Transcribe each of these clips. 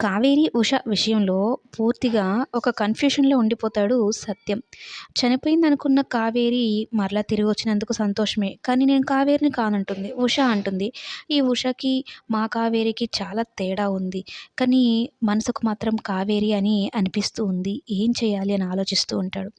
కావేరి ఉష విషయంలో పూర్తిగా ఒక కన్ఫ్యూషన్లో ఉండిపోతాడు సత్యం. చనిపోయిందనుకున్న కావేరి మరలా తిరిగి వచ్చినందుకు సంతోషమే. కానీ నేను కావేరిని కానంటుంది ఉష అంటుంది. ఈ ఉషకి మా కావేరికి చాలా తేడా ఉంది. కానీ మనసుకు మాత్రం కావేరి అని అనిపిస్తూ ఉంది. ఏం చేయాలి అని ఆలోచిస్తూ ఉంటాడు.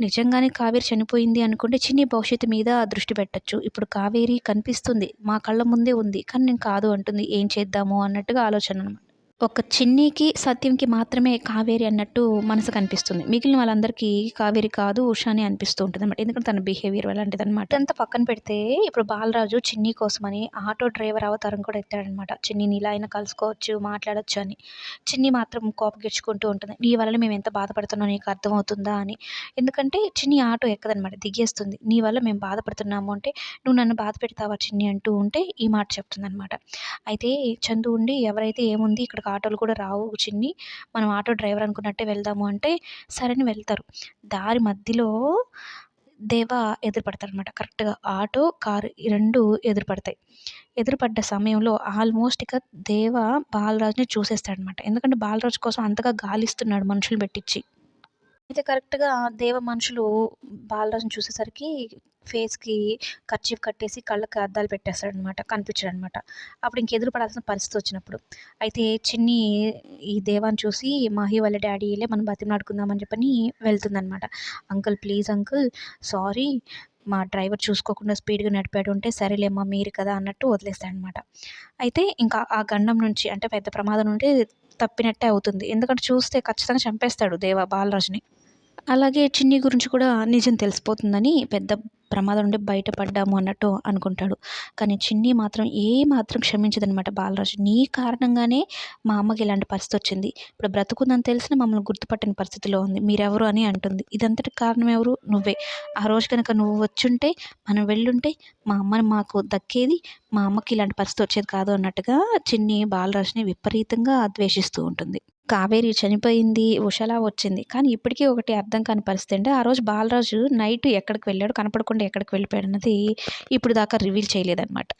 నిజంగానే కావేరి చనిపోయింది అనుకుంటే చిన్ని భవిష్యత్తు మీద దృష్టి పెట్టచ్చు. ఇప్పుడు కావేరి కనిపిస్తుంది మా కళ్ళ ముందే ఉంది. కానీ నేను కాదు అంటుంది ఏం చేద్దాము అన్నట్టుగా ఆలోచన అనమాట ఒక చిన్నికి సత్యంకి మాత్రమే కావేరి అన్నట్టు మనసు కనిపిస్తుంది. మిగిలిన వాళ్ళందరికీ కావేరి కాదు ఉషా అని అనిపిస్తూ ఉంటుంది అనమాట ఎందుకంటే తన బిహేవియర్ అలాంటిది అనమాట అంతా పక్కన పెడితే ఇప్పుడు బాలరాజు చిన్ని కోసమని ఆటో డ్రైవర్ అవతారం కూడా ఎత్తాడనమాట చిన్నిని ఇలా అయినా కలుసుకోవచ్చు మాట్లాడచ్చు అని. చిన్ని మాత్రం కోపగిచ్చుకుంటూ ఉంటుంది. నీ వల్ల మేము ఎంత బాధపడుతున్నాం నీకు అర్థమవుతుందా అని. ఎందుకంటే చిన్ని ఆటో ఎక్కదనమాట దిగేస్తుంది. నీ వల్ల మేము బాధపడుతున్నాము అంటే నువ్వు నన్ను బాధ పెడతావా చిన్ని అంటూ ఉంటే ఈ మాట చెప్తుంది అనమాట అయితే చందు ఉండి ఎవరైతే ఏముంది ఇక్కడ ఆటోలు కూడా రావు చిన్ని. మనం ఆటో డ్రైవర్ అనుకున్నట్టే వెళ్దాము అంటే సరైన వెళ్తారు. దారి మధ్యలో దేవ ఎదురుపడతారనమాట కరెక్ట్గా ఆటో కారు ఈ రెండు ఎదురుపడతాయి. ఎదురుపడ్డ సమయంలో ఆల్మోస్ట్ ఇక దేవ బాలరాజుని చూసేస్తాడనమాట ఎందుకంటే బాలరాజు కోసం అంతగా గాలిస్తున్నాడు మనుషులు పెట్టించి అయితే కరెక్ట్గా దేవ మనుషులు బాలరాజుని చూసేసరికి ఫేస్కి కర్చీఫ్ కట్టేసి కళ్ళకి అద్దాలు పెట్టేస్తాడనమాట కనిపించాడనమాట అప్పుడు ఇంక ఎదురు పడాల్సిన పరిస్థితి వచ్చినప్పుడు. అయితే చిన్ని ఈ దేవాన్ని చూసి మహి వాళ్ళ డాడీ మనం బతిమలాడుకుందామని చెప్పని వెళ్తుందనమాట అంకుల్ ప్లీజ్ అంకుల్ సారీ మా డ్రైవర్ చూసుకోకుండా స్పీడ్గా నడిపాడు ఉంటే సరేలేమ్మా మీరు కదా అన్నట్టు వదిలేస్తాడనమాట అయితే ఇంకా ఆ గండం నుంచి అంటే పెద్ద ప్రమాదం నుండి తప్పినట్టే అవుతుంది. ఎందుకంటే చూస్తే ఖచ్చితంగా చంపేస్తాడు దేవ బాలరాజుని. అలాగే చిన్ని గురించి కూడా నిజం తెలిసిపోతుందని పెద్ద ప్రమాదం నుండి బయటపడ్డాము అన్నట్టు అనుకుంటాడు. కానీ చిన్ని మాత్రం ఏ మాత్రం క్షమించదనమాట బాలరాజు. నీ కారణంగానే మా అమ్మకి ఇలాంటి పరిస్థితి వచ్చింది. ఇప్పుడు బ్రతుకుందని తెలిసిన మమ్మల్ని గుర్తుపట్టని పరిస్థితిలో ఉంది. మీరెవరు అని అంటుంది. ఇదంతటి కారణం ఎవరు? నువ్వే. ఆ రోజు కనుక నువ్వు వచ్చుంటే మనం వెళ్ళుంటే మా అమ్మని మాకు దక్కేది మా అమ్మకి ఇలాంటి పరిస్థితి వచ్చేది కాదు అన్నట్టుగా చిన్ని బాలరాజుని విపరీతంగా ద్వేషిస్తూ ఉంటుంది. కావేరి చనిపోయింది ఉషలా వచ్చింది. కానీ ఇప్పటికీ ఒకటి అర్థం కాని పరిస్థితి అంటే ఆ రోజు బాలరాజు నైట్ ఎక్కడికి వెళ్ళాడు కనపడకుండా ఎక్కడికి వెళ్ళిపోయాడు అన్నది ఇప్పుడు దాకా రివీల్ చేయలేదన్నమాట.